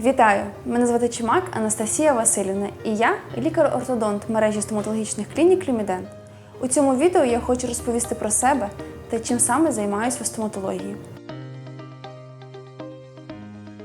Вітаю! Мене звати Чимак Анастасія Васильівна, і я лікар-ортодонт мережі стоматологічних клінік Люміден. У цьому відео я хочу розповісти про себе та чим саме займаюся в стоматології.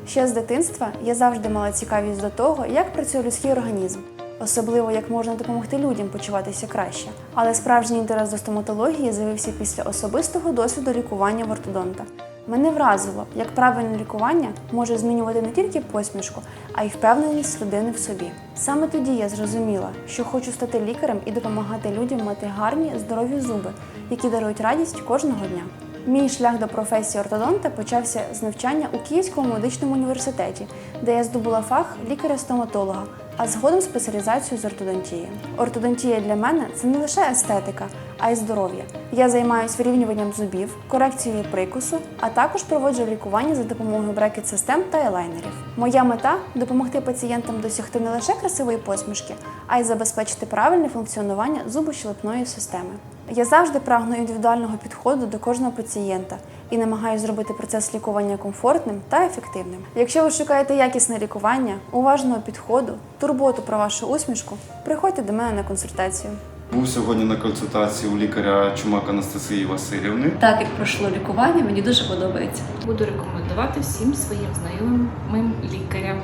Ще з дитинства я завжди мала цікавість до того, як працює людський організм, особливо як можна допомогти людям почуватися краще. Але справжній інтерес до стоматології з'явився після особистого досвіду лікування в ортодонта. Мене вразило, як правильне лікування може змінювати не тільки посмішку, а й впевненість людини в собі. Саме тоді я зрозуміла, що хочу стати лікарем і допомагати людям мати гарні, здорові зуби, які дарують радість кожного дня. Мій шлях до професії ортодонта почався з навчання у Київському медичному університеті, де я здобула фах лікаря-стоматолога, а згодом спеціалізацію з ортодонтії. Ортодонтія для мене це не лише естетика, а й здоров'я. Я займаюся вирівнюванням зубів, корекцією прикусу, а також проводжу лікування за допомогою брекет-систем та елайнерів. Моя мета допомогти пацієнтам досягти не лише красивої посмішки, а й забезпечити правильне функціонування зубощелепної системи. Я завжди прагну індивідуального підходу до кожного пацієнта і намагаюсь зробити процес лікування комфортним та ефективним. Якщо ви шукаєте якісне лікування, уважного підходу, турботу про вашу усмішку, приходьте до мене на консультацію. Був сьогодні на консультації у лікаря Чумак Анастасії Васильівни. Так як пройшло лікування, мені дуже подобається. Буду рекомендувати всім своїм знайомим лікарям.